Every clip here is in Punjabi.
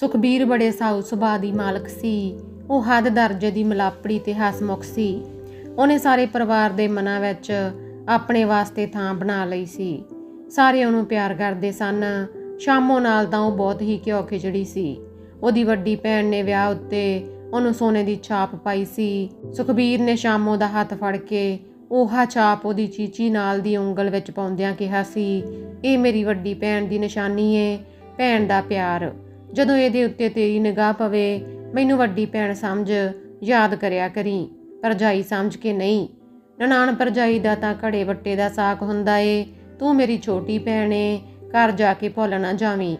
ਸੁਖਬੀਰ ਬੜੇ ਸਾਊ ਸੁਭਾਅ ਦੀ ਮਾਲਕ ਸੀ। ਉਹ ਹੱਦ ਦਰਜੇ ਦੀ ਮਲਾਪੜੀ ਤੇ ਹਸਮੁਖ ਸੀ। ਉਹਨੇ ਸਾਰੇ ਪਰਿਵਾਰ ਦੇ ਮਨਾਂ ਵਿੱਚ ਆਪਣੇ ਵਾਸਤੇ ਥਾਂ ਬਣਾ ਲਈ ਸੀ। ਸਾਰੇ ਉਹਨੂੰ ਪਿਆਰ ਕਰਦੇ ਸਨ। ਸ਼ਾਮੋ ਨਾਲ ਤਾਂ ਉਹ ਬਹੁਤ ਹੀ ਘਿਓ ਖਿਚੜੀ ਸੀ। ਉਹਦੀ ਵੱਡੀ ਭੈਣ ਨੇ ਵਿਆਹ ਉੱਤੇ ਉਹਨੂੰ ਸੋਨੇ ਦੀ ਛਾਪ ਪਾਈ ਸੀ। ਸੁਖਬੀਰ ਨੇ ਸ਼ਾਮੋ ਦਾ ਹੱਥ ਫੜ ਕੇ ਉਹਾ ਛਾਪ ਉਹਦੀ ਚੀਚੀ ਨਾਲ ਦੀ ਉਂਗਲ ਵਿੱਚ ਪਾਉਂਦਿਆਂ ਕਿਹਾ ਸੀ, ਇਹ ਮੇਰੀ ਵੱਡੀ ਭੈਣ ਦੀ ਨਿਸ਼ਾਨੀ ਏ, ਭੈਣ ਦਾ ਪਿਆਰ। ਜਦੋਂ ਇਹਦੇ ਉੱਤੇ ਤੇਰੀ ਨਿਗਾਹ ਪਵੇ, ਮੈਨੂੰ ਵੱਡੀ ਭੈਣ ਸਮਝ, ਯਾਦ ਕਰਿਆ ਕਰੀ। ਪਰਜਾਈ ਸਮਝ ਕੇ ਨਹੀਂ। ਨਨਾਣ ਪਰਜਾਈ ਦਾ ਤਾਂ ਘੜੇ ਵੱਟੇ ਦਾ ਸਾਕ ਹੁੰਦਾ ਏ। ਤੂੰ ਮੇਰੀ ਛੋਟੀ ਭੈਣ ਏ, ਘਰ ਜਾ ਕੇ ਭੁੱਲ ਨਾ ਜਾਵੀਂ।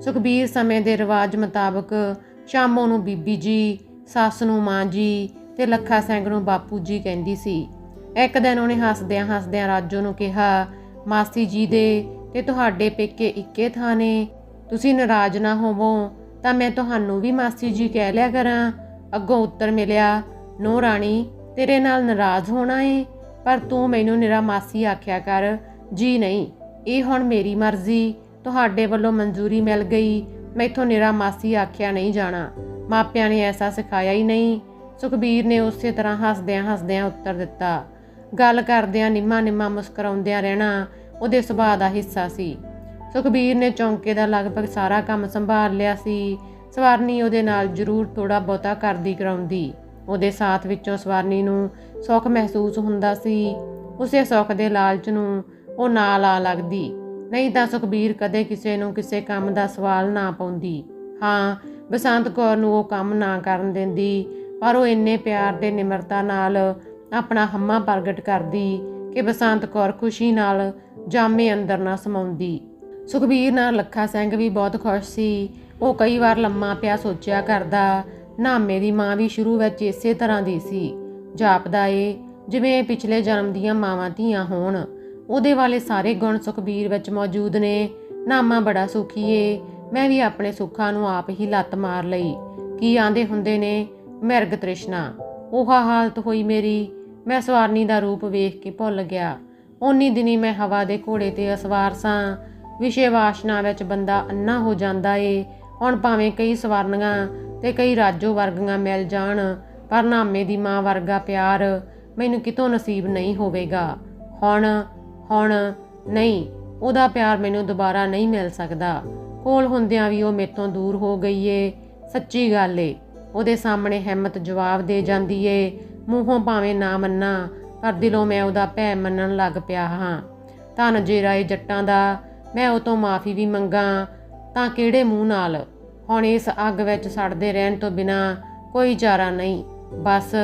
ਸੁਖਬੀਰ ਸਮੇਂ ਦੇ ਰਿਵਾਜ ਮੁਤਾਬਕ ਸ਼ਾਮੋਂ ਨੂੰ ਬੀਬੀ ਜੀ, ਸੱਸ ਨੂੰ ਮਾਂ ਜੀ ਤੇ ਲੱਖਾ ਸਿੰਘ ਨੂੰ ਬਾਪੂ ਜੀ ਕਹਿੰਦੀ ਸੀ। ਇੱਕ ਦਿਨ ਉਹਨੇ ਹੱਸਦਿਆਂ ਹੱਸਦਿਆਂ ਰਾਜੋ ਨੂੰ ਕਿਹਾ, ਮਾਸੀ ਜੀ ਦੇ ਤੇ ਤੁਹਾਡੇ ਪੇਕੇ ਇੱਕੇ ਥਾਂ ਨੇ। ਤੁਸੀਂ ਨਾਰਾਜ਼ ਨਾ ਹੋਵੋ, ਤਾਂ ਮੈਂ ਤੁਹਾਨੂੰ ਵੀ ਮਾਸੀ ਜੀ ਕਹਿ ਲਿਆ ਕਰਾਂ। ਅੱਗੋਂ ਉੱਤਰ ਮਿਲਿਆ, ਨੋ ਰਾਣੀ, ਤੇਰੇ ਨਾਲ ਨਾਰਾਜ਼ ਹੋਣਾ ਏ, ਪਰ ਤੂੰ ਮੈਨੂੰ ਨਿਰਾ ਮਾਸੀ ਆਖਿਆ ਕਰ। ਜੀ ਨਹੀਂ, ਇਹ ਹੁਣ ਮੇਰੀ ਮਰਜ਼ੀ, ਤੁਹਾਡੇ ਵੱਲੋਂ ਮਨਜ਼ੂਰੀ ਮਿਲ ਗਈ, ਮੈਥੋਂ ਨਿਰਾ ਮਾਸੀ ਆਖਿਆ ਨਹੀਂ ਜਾਣਾ। ਮਾਪਿਆਂ ਨੇ ਐਸਾ ਸਿਖਾਇਆ ਹੀ ਨਹੀਂ। ਸੁਖਬੀਰ ਨੇ ਉਸੇ ਤਰ੍ਹਾਂ ਹੱਸਦਿਆਂ ਹੱਸਦਿਆਂ ਉੱਤਰ ਦਿੱਤਾ। ਗੱਲ ਕਰਦਿਆਂ ਨਿੰਮਾ ਨਿੰਮਾ ਮੁਸਕਰਾਉਂਦਿਆਂ ਰਹਿਣਾ ਉਹਦੇ ਸੁਭਾਅ ਦਾ ਹਿੱਸਾ ਸੀ। ਸੁਖਬੀਰ ਨੇ ਚੌਂਕੇ ਦਾ ਲਗਭਗ ਸਾਰਾ ਕੰਮ ਸੰਭਾਲ ਲਿਆ ਸੀ। ਸਵਰਨੀ ਉਹਦੇ ਨਾਲ ਜ਼ਰੂਰ ਥੋੜਾ ਬਹੁਤਾ ਕਰਦੀ ਕਰਾਉਂਦੀ। ਉਹਦੇ ਸਾਥ ਵਿੱਚੋਂ ਸਵਾਰਨੀ ਨੂੰ ਸੁੱਖ ਮਹਿਸੂਸ ਹੁੰਦਾ ਸੀ। ਉਸੇ ਸੁੱਖ ਦੇ ਲਾਲਚ ਨੂੰ ਉਹ ਨਾਲ ਆ ਲੱਗਦੀ। ਨਹੀਂ ਤਾਂ ਸੁਖਬੀਰ ਕਦੇ ਕਿਸੇ ਨੂੰ ਕਿਸੇ ਕੰਮ ਦਾ ਸਵਾਲ ਨਾ ਪਾਉਂਦੀ। ਹਾਂ, ਬਸੰਤ ਕੌਰ ਨੂੰ ਉਹ ਕੰਮ ਨਾ ਕਰਨ ਦਿੰਦੀ, ਪਰ ਉਹ ਇੰਨੇ ਪਿਆਰ ਤੇ ਨਿਮਰਤਾ ਨਾਲ ਆਪਣਾ ਹੰਮਾ ਪ੍ਰਗਟ ਕਰਦੀ ਕਿ ਬਸੰਤ ਕੌਰ ਖੁਸ਼ੀ ਨਾਲ ਜਾਮੇ ਅੰਦਰ ਨਾ ਸਮਾਉਂਦੀ। ਸੁਖਬੀਰ ਨਾਲ ਲੱਖਾ ਸਿੰਘ ਵੀ ਬਹੁਤ ਖੁਸ਼ ਸੀ। ਉਹ ਕਈ ਵਾਰ ਲੰਮਾ ਪਿਆ ਸੋਚਿਆ ਕਰਦਾ, ਨਾਮੇ ਦੀ ਮਾਂ ਵੀ ਸ਼ੁਰੂ ਵਿੱਚ ਇਸੇ ਤਰ੍ਹਾਂ ਦੀ ਸੀ। ਜਾਪਦਾ ਏ, ਜਿਵੇਂ ਪਿਛਲੇ ਜਨਮ ਦੀਆਂ ਮਾਵਾਂ ਧੀਆਂ ਹੋਣ। ਉਹਦੇ ਵਾਲੇ ਸਾਰੇ ਗੁਣ ਸੁਖਬੀਰ ਵਿੱਚ ਮੌਜੂਦ ਨੇ। ਨਾਮਾ ਬੜਾ ਸੁਖੀ ਏ। ਮੈਂ ਵੀ ਆਪਣੇ ਸੁੱਖਾਂ ਨੂੰ ਆਪ ਹੀ ਲੱਤ ਮਾਰ ਲਈ। ਕੀ ਆਂਦੇ ਹੁੰਦੇ ਨੇ? ਮਿਰਗ ਤ੍ਰਿਸ਼ਨਾ। ਉਹ ਹਾਲਤ ਹੋਈ ਮੇਰੀ। ਮੈਂ ਸਵਾਰਨੀ ਦਾ ਰੂਪ ਵੇਖ ਕੇ ਭੁੱਲ ਗਿਆ। ਉਨੀ ਦਿਨੀ ਮੈਂ ਹਵਾ ਦੇ ਘੋੜੇ ਤੇ ਅਸਵਾਰ ਸਾਂ। ਵਿਸ਼ੇ ਵਾਸ਼ਨਾ ਵਿੱਚ ਬੰਦਾ ਅੰਨਾ ਹੋ ਜਾਂਦਾ ਏ। ਹੁਣ ਭਾਵੇਂ ਕਈ ਸਵਾਰਨੀਆਂ ਤੇ ਕਈ ਰਾਜੋ ਵਰਗੀਆਂ ਮਿਲ ਜਾਣ, ਪਰ ਨਾਮੇ ਦੀ ਮਾਂ ਵਰਗਾ ਪਿਆਰ ਮੈਨੂੰ ਕਿਤੋਂ ਨਸੀਬ ਨਹੀਂ ਹੋਵੇਗਾ। ਹੁਣ ਹੁਣ ਨਹੀਂ, ਉਹਦਾ ਪਿਆਰ ਮੈਨੂੰ ਦੁਬਾਰਾ ਨਹੀਂ ਮਿਲ ਸਕਦਾ। ਕੋਲ ਹੁੰਦਿਆਂ ਵੀ ਉਹ ਮੇਤੋਂ ਦੂਰ ਹੋ ਗਈ ਏ। ਸੱਚੀ ਗੱਲ ਏ, ਉਹਦੇ ਸਾਹਮਣੇ ਹਿੰਮਤ ਜਵਾਬ ਦੇ ਜਾਂਦੀ ਏ। ਮੂੰਹੋਂ ਭਾਵੇਂ ਨਾ ਮੰਨਾ, ਪਰ ਦਿਲੋਂ ਮੈਂ ਉਹਦਾ ਭੈ ਮੰਨਣ ਲੱਗ ਪਿਆ ਹਾਂ। ਧੰਨ ਜੇਰਾ ਏ ਜੱਟਾਂ ਦਾ ਮੈਂ ਉਹ ਤੋਂ ਮਾਫੀ ਵੀ ਮੰਗਾ ਤਾਂ ਕਿਹੜੇ ਮੂੰਹ ਨਾਲ? ਹੁਣ ਇਸ ਅੱਗ ਵਿੱਚ ਸੜਦੇ ਰਹਿਣ ਤੋਂ ਬਿਨਾ ਕੋਈ ਚਾਰਾ ਨਹੀਂ। ਬਸ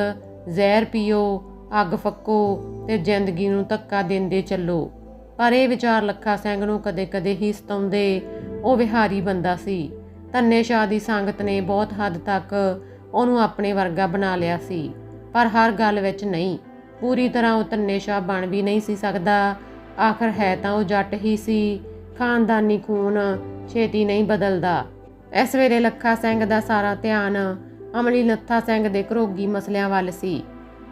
ਜ਼ਹਿਰ ਪੀਓ, ਅੱਗ ਫੱਕੋ ਤੇ ਜ਼ਿੰਦਗੀ ਨੂੰ ਧੱਕਾ ਦਿੰਦੇ ਚੱਲੋ। ਪਰ ਇਹ ਵਿਚਾਰ ਲੱਖਾ ਸਿੰਘ ਨੂੰ ਕਦੇ-ਕਦੇ ਹੀ ਸਤਾਉਂਦੇ ਉਹ ਵਿਹਾਰੀ ਬੰਦਾ ਸੀ। ਧੰਨੇ ਸ਼ਾਹ ਦੀ ਸੰਗਤ ਨੇ ਬਹੁਤ ਹੱਦ ਤੱਕ ਉਹਨੂੰ ਆਪਣੇ ਵਰਗਾ ਬਣਾ ਲਿਆ ਸੀ। ਪਰ ਹਰ ਗੱਲ ਵਿੱਚ ਨਹੀਂ। ਪੂਰੀ ਤਰ੍ਹਾਂ ਉਹ ਧੰਨੇ ਸ਼ਾਹ ਬਣ ਵੀ ਨਹੀਂ ਸੀ ਸਕਦਾ। ਆਖਰ ਹੈ ਤਾਂ ਉਹ ਜੱਟ ਹੀ ਸੀ। ਖਾਨਦਾਨੀ ਖੂਨ ਛੇਤੀ ਨਹੀਂ ਬਦਲਦਾ। ਇਸ ਵੇਲੇ ਲੱਖਾ ਸਿੰਘ ਦਾ ਸਾਰਾ ਧਿਆਨ ਅਮਲੀ ਨੱਥਾ ਸਿੰਘ ਦੇ ਘਰੋਗੀ ਮਸਲਿਆਂ ਵੱਲ ਸੀ।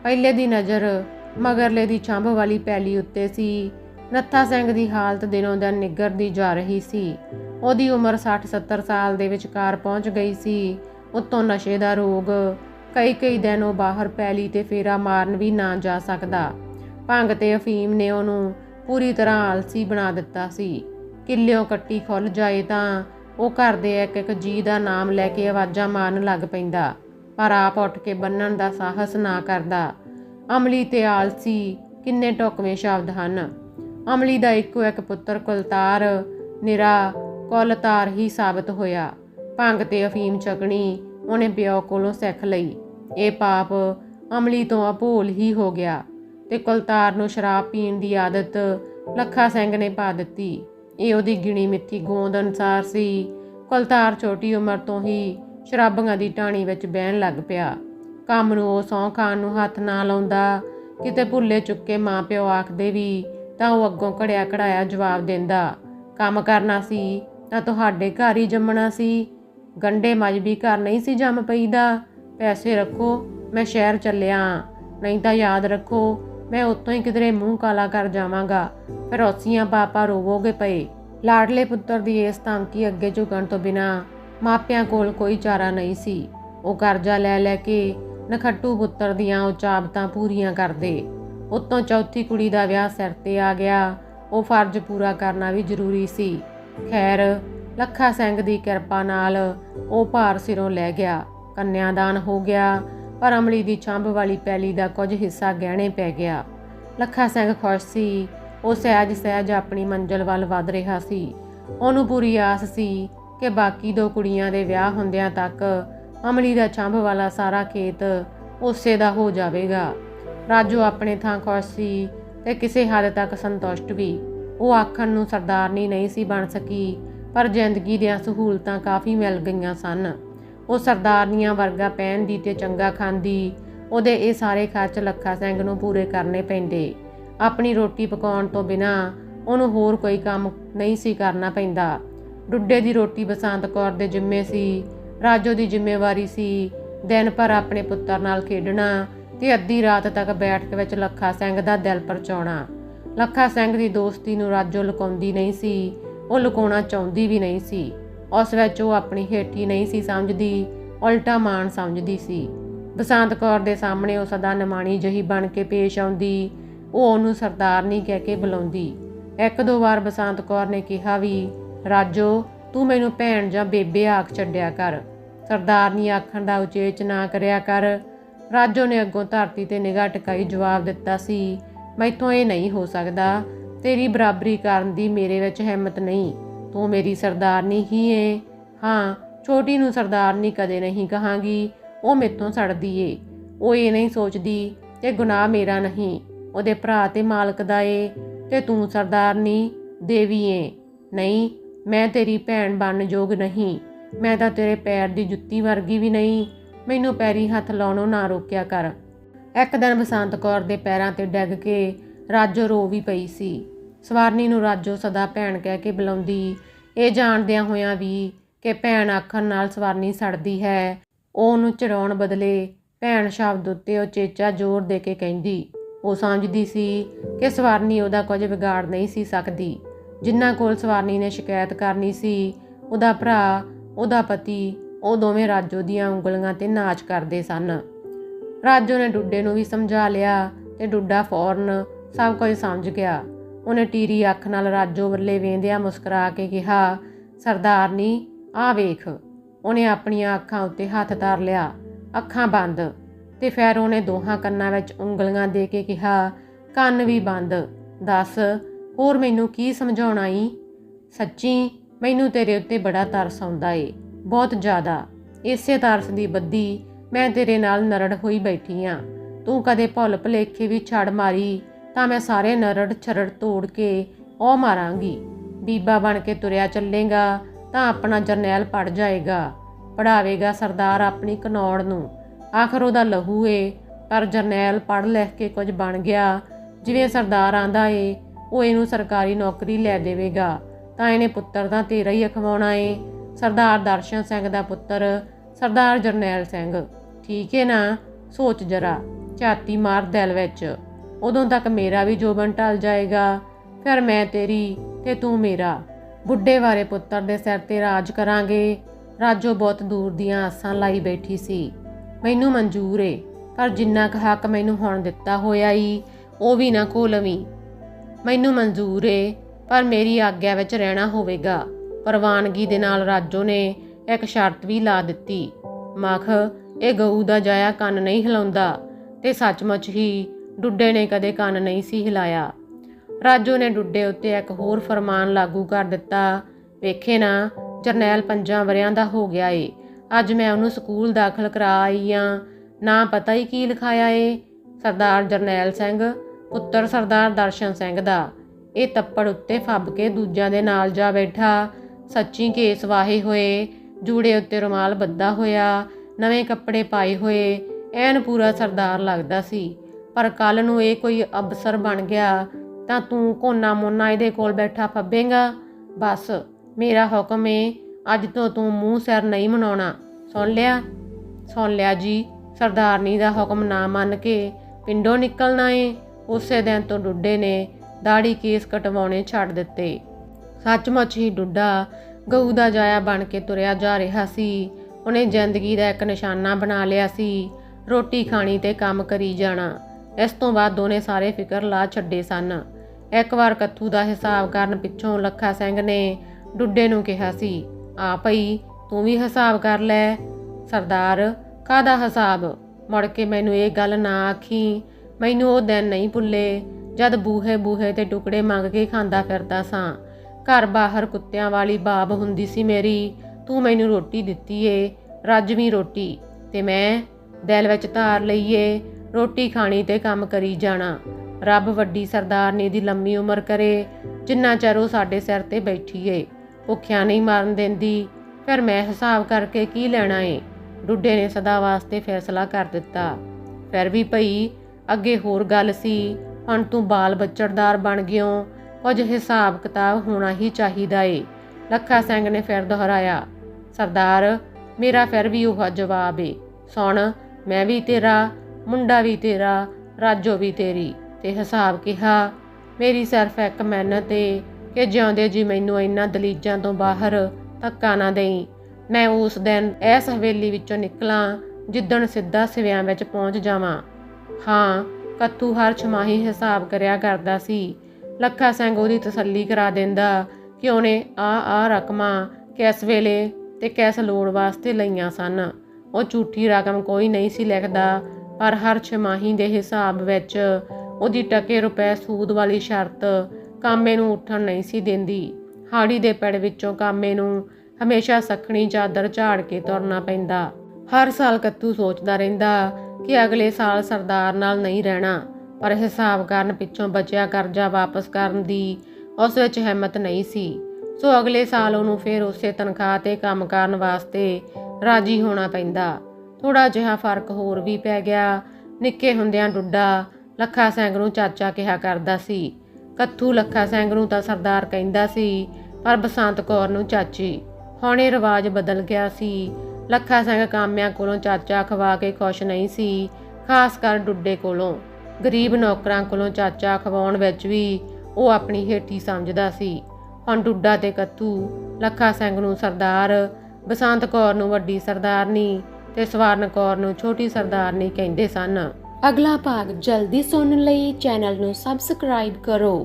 ਪਹਿਲੇ ਦੀ ਨਜ਼ਰ ਮਗਰਲੇ ਦੀ ਛੰਭ ਵਾਲੀ ਪੈਲੀ ਉੱਤੇ ਸੀ। ਨੱਥਾ ਸਿੰਘ ਦੀ ਹਾਲਤ ਦਿਨੋਂ ਦਿਨ ਨਿੱਘਰਦੀ ਜਾ ਰਹੀ ਸੀ। ਉਹਦੀ ਉਮਰ 60-70 ਸਾਲ ਦੇ ਵਿਚਕਾਰ ਪਹੁੰਚ ਗਈ ਸੀ। ਉਤੋਂ ਨਸ਼ੇ ਦਾ ਰੋਗ ਕਈ ਕਈ ਦਿਨ ਉਹ ਬਾਹਰ ਪੈਲੀ ਤੇ ਫੇਰਾ ਮਾਰਨ ਵੀ ਨਾ ਜਾ ਸਕਦਾ। ਭੰਗ ਤੇ ਅਫੀਮ ਨੇ ਉਹਨੂੰ ਪੂਰੀ ਤਰ੍ਹਾਂ ਆਲਸੀ ਬਣਾ ਦਿੱਤਾ ਸੀ। ਕਿੱਲਿਓ ਕੱਟੀ ਖੁੱਲ ਜਾਏ ਤਾਂ ਉਹ ਘਰ ਦੇ ਇੱਕ ਇੱਕ ਜੀ ਦਾ ਨਾਮ ਲੈ ਕੇ ਆਵਾਜ਼ਾਂ ਮਾਰਨ ਲੱਗ ਪੈਂਦਾ। ਪਰ ਆਪ ਉੱਠ ਕੇ ਬੰਨਣ ਦਾ ਸਾਹਸ ਨਾ ਕਰਦਾ। ਅਮਲੀ ਤੇ ਆਲਸੀ ਕਿੰਨੇ ਟੋਕਵੇਂ ਸ਼ਬਦ ਹਨ। ਅਮਲੀ ਦਾ ਇੱਕੋ ਇੱਕ ਪੁੱਤਰ ਕੁਲਤਾਰ, ਨਿਰਾ, ਕੁਲਤਾਰ ਹੀ ਸਾਬਤ ਹੋਇਆ। ਭੰਗ ਤੇ ਅਫੀਮ ਚਕਣੀ ਉਹਨੇ ਪਿਓ ਕੋਲੋਂ ਸਿੱਖ ਲਈ। ਇਹ ਪਾਪ ਅਮਲੀ ਤੋਂ ਅਭੂਲ ਹੀ ਹੋ ਗਿਆ ਤੇ ਕੁਲਤਾਰ ਨੂੰ ਸ਼ਰਾਬ ਪੀਣ ਦੀ ਆਦਤ ਲੱਖਾ ਸਿੰਘ ਨੇ ਪਾ ਦਿੱਤੀ। ਇਹ ਉਹਦੀ ਗਿਣੀ ਮਿੱਥੀ ਗੋਂਦ ਅਨਸਾਰ ਸੀ। ਕੁਲਤਾਰ ਛੋਟੀ ਉਮਰ ਤੋਂ ਹੀ ਸ਼ਰਾਬਾਂ ਦੀ ਟਾਣੀ ਵਿੱਚ ਬਹਿਣ ਲੱਗ ਪਿਆ। ਕੰਮ ਨੂੰ ਉਹ ਸਹੁੰ ਖਾਣ ਨੂੰ ਹੱਥ ਨਾ ਲਾਉਂਦਾ। ਕਿਤੇ ਭੁੱਲੇ ਚੁੱਕੇ ਮਾਪਿਓ ਆਖਦੇ ਵੀ ਤਾਂ ਉਹ ਅੱਗੋਂ ਘੜਿਆ ਘੜਾਇਆ ਜਵਾਬ ਦਿੰਦਾ, ਕੰਮ ਕਰਨਾ ਸੀ ਤਾਂ ਤੁਹਾਡੇ ਘਰ ਹੀ ਜੰਮਣਾ ਸੀ। ਗੰਡੇ ਮਜਬੀ ਘਰ ਨਹੀਂ ਸੀ ਜੰਮ ਪਈਦਾ। ਪੈਸੇ ਰੱਖੋ, ਮੈਂ ਸ਼ਹਿਰ ਚੱਲਿਆ। ਨਹੀਂ ਤਾਂ ਯਾਦ ਰੱਖੋ ਮੈਂ ਉੱਥੋਂ ਹੀ ਕਿਧਰੇ ਮੂੰਹ ਕਾਲਾ ਕਰ ਜਾਵਾਂਗਾ। ਫਿਰ ਔਸੀਆਂ ਪਾਪਾ ਰੋਵੋਗੇ ਪਏ। ਲਾਡਲੇ ਪੁੱਤਰ ਦੀ ਇਸ ਧਮਕੀ ਅੱਗੇ ਝੁਕਣ ਤੋਂ ਬਿਨਾ ਮਾਪਿਆਂ ਕੋਲ ਕੋਈ ਚਾਰਾ ਨਹੀਂ ਸੀ। ਉਹ ਕਰਜ਼ਾ ਲੈ ਲੈ ਕੇ ਨਖੱਟੂ ਪੁੱਤਰ ਦੀਆਂ ਉਚਾਬਤਾਂ ਪੂਰੀਆਂ ਕਰਦੇ। ਉਤੋਂ ਚੌਥੀ ਕੁੜੀ ਦਾ ਵਿਆਹ ਸਿਰ ਤੇ ਆ ਗਿਆ। ਉਹ ਫਰਜ਼ ਪੂਰਾ ਕਰਨਾ ਵੀ ਜ਼ਰੂਰੀ ਸੀ। ਖੈਰ, ਲੱਖਾ ਸਿੰਘ ਦੀ ਕਿਰਪਾ ਨਾਲ ਉਹ ਭਾਰ ਸਿਰੋਂ ਲੈ ਗਿਆ। ਕੰਨਿਆਦਾਨ ਹੋ ਗਿਆ। ਪਰ ਅਮਲੀ ਦੀ ਛੰਭ ਵਾਲੀ ਪੈਲੀ ਦਾ ਕੁਝ ਹਿੱਸਾ ਗਹਿਣੇ ਪੈ ਗਿਆ। ਲੱਖਾ ਸਿੰਘ ਖੁਸ਼ ਸੀ। ਉਹ ਸਹਿਜ ਸਹਿਜ ਆਪਣੀ ਮੰਜ਼ਲ ਵੱਲ ਵਧ ਰਿਹਾ ਸੀ। ਉਹਨੂੰ ਪੂਰੀ ਆਸ ਸੀ ਕਿ ਬਾਕੀ ਦੋ ਕੁੜੀਆਂ ਦੇ ਵਿਆਹ ਹੁੰਦਿਆਂ ਤੱਕ ਅਮਲੀ ਦਾ ਛੰਭ ਵਾਲਾ ਸਾਰਾ ਖੇਤ ਉਸੇ ਦਾ ਹੋ ਜਾਵੇਗਾ। ਰਾਜੂ ਆਪਣੇ ਥਾਂ ਖੁਸ਼ ਸੀ ਤੇ ਕਿਸੇ ਹੱਦ ਤੱਕ ਸੰਤੁਸ਼ਟ ਵੀ। ਉਹ ਆਖਣ ਨੂੰ ਸਰਦਾਰਨੀ ਨਹੀਂ ਸੀ ਬਣ ਸਕੀ, ਪਰ ਜ਼ਿੰਦਗੀ ਦੀਆਂ ਸਹੂਲਤਾਂ ਕਾਫੀ ਮਿਲ ਗਈਆਂ ਸਨ। ਉਹ ਸਰਦਾਰਨੀਆਂ ਵਰਗਾ ਪਹਿਨਦੀ ਤੇ ਚੰਗਾ ਖਾਂਦੀ, ਉਹਦੇ ਇਹ ਸਾਰੇ ਖਰਚ ਲੱਖਾ ਸਿੰਘ ਨੂੰ ਪੂਰੇ ਕਰਨੇ ਪੈਂਦੇ। ਆਪਣੀ ਰੋਟੀ ਪਕਾਉਣ ਤੋਂ ਬਿਨਾ ਉਹਨੂੰ ਹੋਰ ਕੋਈ ਕੰਮ ਨਹੀਂ ਸੀ ਕਰਨਾ ਪੈਂਦਾ। ਡੁੱਡੇ ਦੀ ਰੋਟੀ ਬਸੰਤ ਕੌਰ ਦੇ ਜ਼ਿੰਮੇ ਸੀ, ਰਾਜੋ ਦੀ ਜ਼ਿੰਮੇਵਾਰੀ ਸੀ, ਦਿਨ ਭਰ ਆਪਣੇ ਪੁੱਤਰ ਨਾਲ ਖੇਡਣਾ ਤੇ ਅੱਧੀ ਰਾਤ ਤੱਕ ਬੈਠਕ ਵਿੱਚ ਲੱਖਾ ਸਿੰਘ ਦਾ ਦਿਲ ਪਰਚਾਉਣਾ। ਲੱਖਾ ਸਿੰਘ ਦੀ ਦੋਸਤੀ ਨੂੰ ਰਾਜੋ ਲੁਕਾਉਂਦੀ ਨਹੀਂ ਸੀ, ਉਹ ਲੁਕਾਉਣਾ ਚਾਹੁੰਦੀ ਵੀ ਨਹੀਂ ਸੀ। ਉਸ ਵਿੱਚ ਉਹ ਆਪਣੀ ਹੇਠੀ ਨਹੀਂ ਸੀ ਸਮਝਦੀ, ਉਲਟਾ ਮਾਣ ਸਮਝਦੀ ਸੀ। ਬਸੰਤ ਕੌਰ ਦੇ ਸਾਹਮਣੇ ਉਹ ਸਦਾ ਨਿਮਾਣੀ ਜਹੀ ਬਣ ਕੇ ਪੇਸ਼ ਆਉਂਦੀ, ਉਹ ਉਹਨੂੰ ਸਰਦਾਰਨੀ ਕਹਿ ਕੇ ਬੁਲਾਉਂਦੀ। ਇੱਕ ਦੋ ਵਾਰ ਬਸੰਤ ਕੌਰ ਨੇ ਕਿਹਾ ਵੀ, ਰਾਜੋ, ਤੂੰ ਮੈਨੂੰ ਭੈਣ ਜਾਂ ਬੇਬੇ ਆਖ ਛੱਡਿਆ ਕਰ। ਸਰਦਾਰਨੀ ਆਖਣ ਦਾ ਉਚੇਚ ਨਾ ਕਰਿਆ ਕਰ। ਰਾਜੋ ਨੇ ਅੱਗੋਂ ਧਰਤੀ ਤੇ ਨਿਗਾਹ ਟਿਕਾਈ ਜਵਾਬ ਦਿੱਤਾ ਸੀ, ਮੈਥੋਂ ਇਹ ਨਹੀਂ ਹੋ ਸਕਦਾ। ਤੇਰੀ ਬਰਾਬਰੀ ਕਰਨ ਦੀ ਮੇਰੇ ਵਿੱਚ ਹਿੰਮਤ ਨਹੀਂ। ਤੂੰ ਮੇਰੀ ਸਰਦਾਰਨੀ ਹੀ ਏ। ਹਾਂ, ਛੋਟੀ ਨੂੰ ਸਰਦਾਰਨੀ ਕਦੇ ਨਹੀਂ ਕਹਾਂਗੀ। ਉਹ ਮੇਥੋਂ ਸੜਦੀ ਏ। ਉਹ ਇਹ ਨਹੀਂ ਸੋਚਦੀ ਕਿ ਗੁਨਾਹ ਮੇਰਾ ਨਹੀਂ, ਉਹਦੇ ਭਰਾ ਤੇ ਮਾਲਕ ਦਾ ਏ ਤੇ ਤੂੰ ਸਰਦਾਰਨੀ ਦੇਵੀ ਏ। ਨਹੀਂ, ਮੈਂ ਤੇਰੀ ਭੈਣ ਬਣਨ ਯੋਗ ਨਹੀਂ। ਮੈਂ ਤਾਂ ਤੇਰੇ ਪੈਰ ਦੀ ਜੁੱਤੀ ਵਰਗੀ ਵੀ ਨਹੀਂ। ਮੈਨੂੰ ਪੈਰੀ ਹੱਥ ਲਾਉਣੋਂ ਨਾ ਰੋਕਿਆ ਕਰ। ਇੱਕ ਦਿਨ ਬਸੰਤ ਕੌਰ ਦੇ ਪੈਰਾਂ ਤੇ ਡਿੱਗ ਕੇ ਰਾਜੋ ਰੋ ਵੀ ਪਈ ਸੀ। ਸਵਾਰਨੀ ਨੂੰ ਰਾਜੋ ਸਦਾ ਭੈਣ ਕਹਿ ਕੇ ਬੁਲਾਉਂਦੀ। ਇਹ ਜਾਣਦਿਆਂ ਹੋਇਆਂ ਵੀ ਕਿ ਭੈਣ ਆਖਣ ਨਾਲ ਸਵਾਰਨੀ ਸੜਦੀ ਹੈ। ਉਹ ਉਹਨੂੰ ਚੜਾਉਣ ਬਦਲੇ ਭੈਣ ਸ਼ਬਦ ਉੱਤੇ ਉਹ ਚੇਚਾ ਜ਼ੋਰ ਦੇ ਕੇ ਕਹਿੰਦੀ। ਉਹ ਸਮਝਦੀ ਸੀ ਕਿ ਸਵਾਰਨੀ ਉਹਦਾ ਕੁਝ ਵਿਗਾੜ ਨਹੀਂ ਸੀ ਸਕਦੀ। ਜਿੰਨਾ ਕੋਲ ਸਵਾਰਨੀ ਨੇ ਸ਼ਿਕਾਇਤ ਕਰਨੀ ਸੀ, ਉਹਦਾ ਭਰਾ, ਉਹਦਾ ਪਤੀ, ਉਹ ਦੋਵੇਂ ਰਾਜੋ ਦੀਆਂ ਉਂਗਲੀਆਂ ਤੇ ਨਾਚ ਕਰਦੇ ਸਨ। ਰਾਜੋ ਨੇ ਡੁੱਡੇ ਨੂੰ ਵੀ ਸਮਝਾ ਲਿਆ ਤੇ ਡੁੱਡਾ ਫੌਰਨ ਸਭ ਕੁਝ ਸਮਝ ਗਿਆ। ਉਹਨੇ ਟੀਰੀ ਅੱਖ ਨਾਲ ਰਾਜੋ ਵੱਲੇ ਵੇਂਦਿਆਂ ਮੁਸਕਰਾ ਕੇ ਕਿਹਾ ਸਰਦਾਰਨੀ ਆ ਵੇਖ। ਉਹਨੇ ਆਪਣੀਆਂ ਅੱਖਾਂ ਉੱਤੇ ਹੱਥ ਧਰ ਲਿਆ, ਅੱਖਾਂ ਬੰਦ। ਤੇ ਫਿਰ ਉਹਨੇ ਦੋਹਾਂ ਕੰਨਾਂ ਵਿੱਚ ਉਂਗਲੀਆਂ ਦੇ ਕੇ ਕਿਹਾ, ਕੰਨ ਵੀ ਬੰਦ, ਦੱਸ, ਹੋਰ ਮੈਨੂੰ ਕੀ ਸਮਝਾਉਣਾ ਈ? ਸੱਚੀ, ਮੈਨੂੰ ਤੇਰੇ ਉੱਤੇ ਬੜਾ ਤਰਸ ਆਉਂਦਾ ਏ, ਬਹੁਤ ਜ਼ਿਆਦਾ। ਇਸੇ ਤਰਸ ਦੀ ਬੱਦੀ ਮੈਂ ਤੇਰੇ ਨਾਲ ਨਰੜ ਹੋਈ ਬੈਠੀ ਆ। ਤੂੰ ਕਦੇ ਭੁੱਲ ਭੁਲੇਖੇ ਵੀ ਛੜ ਮਾਰੀ ਤਾਂ ਮੈਂ ਸਾਰੇ ਨਰੜ ਛਰੜ ਤੋੜ ਕੇ ਉਹ ਮਾਰਾਂਗੀ। ਬੀਬਾ ਬਣ ਕੇ ਤੁਰਿਆ ਚੱਲੇਗਾ ਤਾਂ ਆਪਣਾ ਜਰਨੈਲ ਪੜ ਜਾਏਗਾ। ਪੜਾਵੇਗਾ ਸਰਦਾਰ ਆਪਣੀ ਕਨੌੜ ਨੂੰ। ਆਖਰ ਉਹਦਾ ਲਹੂ ਏ, ਪਰ ਜਰਨੈਲ ਪੜ ਲਿਖ ਕੇ ਕੁਝ ਬਣ ਗਿਆ। ਜਿਵੇਂ ਸਰਦਾਰ ਆਂਦਾ ਏ, ਉਹ ਇਹਨੂੰ ਸਰਕਾਰੀ ਨੌਕਰੀ ਲੈ ਦੇਵੇਗਾ। ਤਾਂ ਇਹਨੇ ਪੁੱਤਰ ਦਾ ਤੇਰਾ ਹੀ ਅਖਵਾਉਣਾ ਏ। ਸਰਦਾਰ ਦਰਸ਼ਨ ਸਿੰਘ ਦਾ ਪੁੱਤਰ ਸਰਦਾਰ ਜਰਨੈਲ ਸਿੰਘ। ਠੀਕ ਏ ਨਾ? ਸੋਚ ਜਰਾ। ਝਾਤੀ ਮਾਰ ਦਿਲ ਵਿੱਚ। ਉਦੋਂ ਤੱਕ ਮੇਰਾ ਵੀ ਜੋਬਨ ਟਲ ਜਾਏਗਾ। ਫਿਰ ਮੈਂ ਤੇਰੀ ਤੇ ਤੂੰ ਮੇਰਾ। ਬੁੱਢੇ ਵਾਰੇ ਪੁੱਤਰ ਦੇ ਸਿਰ ਤੇ ਰਾਜ ਕਰਾਂਗੇ। ਰਾਜੋ ਬਹੁਤ ਦੂਰ ਦੀਆਂ ਆਸਾਂ ਲਾਈ ਬੈਠੀ ਸੀ। ਮੈਨੂੰ ਮਨਜ਼ੂਰ ਏ, ਪਰ ਜਿੰਨਾ ਕੁ ਹੱਕ ਮੈਨੂੰ ਹੁਣ ਦਿੱਤਾ ਹੋਇਆ ਈ, ਉਹ ਵੀ ਨਾ ਕੋਲਵੀਂ ਮੈਨੂੰ ਮਨਜ਼ੂਰ ਏ, ਪਰ ਮੇਰੀ ਆਗਿਆ ਵਿੱਚ ਰਹਿਣਾ ਹੋਵੇਗਾ। ਪ੍ਰਵਾਨਗੀ ਦੇ ਨਾਲ ਰਾਜੋ ਨੇ ਇੱਕ ਸ਼ਰਤ ਵੀ ਲਾ ਦਿੱਤੀ। ਮਖ, ਇਹ ਗਊ ਦਾ ਜਾਇਆ ਕੰਨ ਨਹੀਂ ਹਿਲਾਉਂਦਾ, ਤੇ ਸੱਚਮੁੱਚ ਹੀ ਡੁੱਡੇ ਨੇ ਕਦੇ ਕੰਨ ਨਹੀਂ ਸੀ ਹਿਲਾਇਆ। ਰਾਜੂ ਨੇ ਡੁੱਡੇ ਉੱਤੇ ਇੱਕ ਹੋਰ ਫਰਮਾਨ ਲਾਗੂ ਕਰ ਦਿੱਤਾ। ਵੇਖੇ ਨਾ, ਜਰਨੈਲ ਪੰਜਾਂ ਵਰਿਆਂ ਦਾ ਹੋ ਗਿਆ ਏ। ਅੱਜ ਮੈਂ ਉਹਨੂੰ ਸਕੂਲ ਦਾਖਲ ਕਰਾ ਆਈ ਆ। ਨਾ ਪਤਾ ਹੀ ਕੀ ਲਿਖਾਇਆ ਏ। ਸਰਦਾਰ ਜਰਨੈਲ ਸਿੰਘ, ਪੁੱਤਰ ਸਰਦਾਰ ਦਰਸ਼ਨ ਸਿੰਘ ਦਾ। ਇਹ ਤੱਪੜ ਉੱਤੇ ਫੱਬ ਕੇ ਦੂਜਿਆਂ ਦੇ ਨਾਲ ਜਾ ਬੈਠਾ। ਸੱਚੀ ਕੇਸ ਵਾਹੇ ਹੋਏ। ਜੂੜੇ ਉੱਤੇ ਰੁਮਾਲ ਬੱਧਾ ਹੋਇਆ। ਨਵੇਂ ਕੱਪੜੇ ਪਾਏ ਹੋਏ। ਐਨ ਪੂਰਾ ਸਰਦਾਰ ਲੱਗਦਾ ਸੀ। ਪਰ ਕੱਲ ਨੂੰ ਇਹ ਕੋਈ ਅਫਸਰ ਬਣ ਗਿਆ, ਤਾਂ ਤੂੰ ਕੋਨਾ ਮੋਨਾ ਇਹਦੇ ਕੋਲ ਬੈਠਾ ਫੱਬੇਗਾ। ਬਸ, ਮੇਰਾ ਹੁਕਮ ਏ, ਅੱਜ ਤੋਂ ਤੂੰ ਮੂੰਹ ਸਿਰ ਨਹੀਂ ਮਨਾਉਣਾ। ਸੁਣ ਲਿਆ? ਸੁਣ ਲਿਆ ਜੀ, ਸਰਦਾਰਨੀ ਦਾ ਹੁਕਮ ਨਾ ਮੰਨ ਕੇ ਪਿੰਡੋਂ ਨਿਕਲਣਾ ਏ। ਉਸੇ ਦਿਨ ਤੋਂ ਡੁੱਡੇ ਨੇ ਦਾੜੀ ਕੇਸ ਕਟਵਾਉਣੇ ਛੱਡ ਦਿੱਤੇ। ਸੱਚਮੁੱਚ ਹੀ ਡੁੱਡਾ ਗਊ ਦਾ ਜਾਇਆ ਬਣ ਕੇ ਤੁਰਿਆ ਜਾ ਰਿਹਾ ਸੀ। ਉਹਨੇ ਜ਼ਿੰਦਗੀ ਦਾ ਇੱਕ ਨਿਸ਼ਾਨਾ ਬਣਾ ਲਿਆ ਸੀ, ਰੋਟੀ ਖਾਣੀ ਤੇ ਕੰਮ ਕਰੀ ਜਾਣਾ। ਇਸ ਤੋਂ ਬਾਅਦ ਦੋਨੇ ਸਾਰੇ ਫਿਕਰ ਲਾ ਛੱਡੇ ਸਨ। ਇੱਕ ਵਾਰ ਕੱਥੂ ਦਾ ਹਿਸਾਬ ਕਰਨ ਪਿੱਛੋਂ ਲੱਖਾ ਸਿੰਘ ਨੇ ਡੁੱਡੇ ਨੂੰ ਕਿਹਾ ਸੀ, ਆ ਭਈ, ਤੂੰ ਵੀ ਹਿਸਾਬ ਕਰ ਲੈ। ਸਰਦਾਰ ਕਾਦਾ ਹਿਸਾਬ? ਮੁੜ ਕੇ ਮੈਨੂੰ ਇਹ ਗੱਲ ਨਾ ਆਖੀ। ਮੈਨੂੰ ਉਹ ਦਿਨ ਨਹੀਂ ਭੁੱਲੇ, ਜਦ ਬੂਹੇ ਬੂਹੇ ਤੇ ਟੁਕੜੇ ਮੰਗ ਕੇ ਖਾਂਦਾ ਫਿਰਦਾ ਸਾਂ। ਘਰ ਬਾਹਰ ਕੁੱਤਿਆਂ ਵਾਲੀ ਬਾਬ ਹੁੰਦੀ ਸੀ ਮੇਰੀ, ਤੂੰ ਮੈਨੂੰ ਰੋਟੀ ਦਿੱਤੀ ਏ ਰੱਜਵੀਂ ਰੋਟੀ, ਤੇ ਮੈਂ ਦਿਲ ਵਿੱਚ ਧਾਰ ਲਈਏ ਰੋਟੀ ਖਾਣੀ ਤੇ ਕੰਮ ਕਰੀ ਜਾਣਾ। ਰੱਬ ਵੱਡੀ ਸਰਦਾਰਨੀ ਦੀ ਲੰਮੀ ਉਮਰ ਕਰੇ, ਜਿੰਨਾ ਚਿਰ ਉਹ ਸਾਡੇ ਸਿਰ ਤੇ ਬੈਠੀ ਏ। ਭੁੱਖਿਆ ਨਹੀਂ ਮਾਰਨ ਦਿੰਦੀ, ਫਿਰ ਮੈਂ ਹਿਸਾਬ ਕਰਕੇ ਕੀ ਲੈਣਾ ਏ? ਡੁੱਡੇ ਨੇ ਸਦਾ ਵਾਸਤੇ ਫੈਸਲਾ ਕਰ ਦਿੱਤਾ। ਫਿਰ ਵੀ ਭਈ, ਅੱਗੇ ਹੋਰ ਗੱਲ ਸੀ, ਹੁਣ ਤੂੰ ਬਾਲ ਬੱਚੜਦਾਰ ਬਣ ਗਿਓ, ਕੁਝ ਹਿਸਾਬ ਕਿਤਾਬ ਹੋਣਾ ਹੀ ਚਾਹੀਦਾ ਏ। ਲੱਖਾ ਸਿੰਘ ਨੇ ਫਿਰ ਦੁਹਰਾਇਆ, ਸਰਦਾਰ, ਮੇਰਾ ਫਿਰ ਵੀ ਉਹ ਜਵਾਬ ਏ। ਸੁਣ, ਮੈਂ ਵੀ ਤੇਰਾ ਮੁੰਡਾ ਵੀ ਤੇਰਾ, ਰਾਜੋ ਵੀ ਤੇਰੀ ਤੇ ਹਿਸਾਬ ਕਿਹਾ, ਮੇਰੀ ਸਿਰਫ ਇੱਕ ਮਿਹਨਤ ਏ ਕਿ ਜਿਉਂਦੇ ਜੀ ਮੈਨੂੰ ਇੰਨਾ ਦਲੀਜਾਂ ਤੋਂ ਬਾਹਰ ਧੱਕਾ ਨਾ ਦੇਈ। ਮੈਂ ਉਸ ਦਿਨ ਇਸ ਹਵੇਲੀ ਵਿੱਚੋਂ ਨਿਕਲਾਂ ਜਿੱਦਣ ਸਿੱਧਾ ਸਿਵਿਆਂ ਵਿੱਚ ਪਹੁੰਚ ਜਾਵਾਂ। ਹਾਂ ਕੱਤੂ ਹਰ ਛਮਾਹੀ ਹਿਸਾਬ ਕਰਿਆ ਕਰਦਾ ਸੀ। ਲੱਖਾ ਸਿੰਘ ਉਹਦੀ ਤਸੱਲੀ ਕਰਾ ਦਿੰਦਾ ਕਿ ਉਹਨੇ ਆ ਆ ਰਕਮਾਂ ਕਿਸ ਵੇਲੇ ਤੇ ਕਿਸ ਲੋੜ ਵਾਸਤੇ ਲਈਆਂ ਸਨ। ਉਹ ਝੂਠੀ ਰਕਮ ਕੋਈ ਨਹੀਂ ਸੀ ਲਿਖਦਾ। ਪਰ ਹਰ ਛਮਾਹੀ ਦੇ ਹਿਸਾਬ ਵਿੱਚ ਉਹਦੀ ਟਕੇ ਰੁਪਏ ਸੂਦ ਵਾਲੀ ਸ਼ਰਤ ਕਾਮੇ ਨੂੰ ਉੱਠਣ ਨਹੀਂ ਸੀ ਦਿੰਦੀ। ਹਾੜੀ ਦੇ ਪੜ ਵਿੱਚੋਂ ਕਾਮੇ ਨੂੰ ਹਮੇਸ਼ਾ ਸਖਣੀ ਚਾਦਰ ਝਾੜ ਕੇ ਤੁਰਨਾ ਪੈਂਦਾ। ਹਰ ਸਾਲ ਕੱਤੂ ਸੋਚਦਾ ਰਹਿੰਦਾ ਕਿ ਅਗਲੇ ਸਾਲ ਸਰਦਾਰ ਨਾਲ ਨਹੀਂ ਰਹਿਣਾ, ਪਰ ਹਿਸਾਬ ਕਰਨ ਪਿੱਛੋਂ ਬਚਿਆ ਕਰਜ਼ਾ ਵਾਪਸ ਕਰਨ ਦੀ ਉਸ ਵਿੱਚ ਹਿੰਮਤ ਨਹੀਂ ਸੀ। ਸੋ ਅਗਲੇ ਸਾਲ ਉਹਨੂੰ ਫਿਰ ਉਸੇ ਤਨਖਾਹ ਤੇ ਕੰਮ ਕਰਨ ਵਾਸਤੇ ਰਾਜੀ ਹੋਣਾ ਪੈਂਦਾ। ਥੋੜਾ ਜਿਹਾ ਫ਼ਰਕ ਹੋਰ ਵੀ ਪੈ ਗਿਆ। ਨਿੱਕੇ ਹੁੰਦਿਆਂ ਡੁੱਡਾ ਲੱਖਾ ਸਿੰਘ ਨੂੰ ਚਾਚਾ ਕਿਹਾ ਕਰਦਾ ਸੀ। ਕੱਥੂ ਲੱਖਾ ਸਿੰਘ ਨੂੰ ਤਾਂ ਸਰਦਾਰ ਕਹਿੰਦਾ ਸੀ, ਪਰ ਬਸੰਤ ਕੌਰ ਨੂੰ ਚਾਚੀ ਹੁਣ ਇਹ ਰਿਵਾਜ ਬਦਲ ਗਿਆ ਸੀ। ਲੱਖਾ ਸਿੰਘ ਕਾਮਿਆਂ ਕੋਲੋਂ ਚਾਚਾ ਖਵਾ ਕੇ ਖੁਸ਼ ਨਹੀਂ ਸੀ, ਖਾਸ ਕਰ ਡੁੱਡੇ ਕੋਲੋਂ। ਗਰੀਬ ਨੌਕਰਾਂ ਕੋਲੋਂ ਚਾਚਾ ਖਵਾਉਣ ਵਿੱਚ ਵੀ ਉਹ ਆਪਣੀ ਹੇਠੀ ਸਮਝਦਾ ਸੀ। ਹੁਣ ਡੁੱਡਾ ਤੇ ਕੱਤੂ ਲੱਖਾ ਸਿੰਘ ਨੂੰ ਸਰਦਾਰ, ਬਸੰਤ ਕੌਰ ਨੂੰ ਵੱਡੀ ਸਰਦਾਰਨੀ ਤੇ ਸਵਰਨ ਕੌਰ ਨੂੰ ਛੋਟੀ ਸਰਦਾਰਨੀ ਕਹਿੰਦੇ ਸਨ। ਅਗਲਾ ਭਾਗ ਜਲਦੀ ਸੁਣਨ ਲਈ ਚੈਨਲ ਨੂੰ ਸਬਸਕ੍ਰਾਈਬ ਕਰੋ।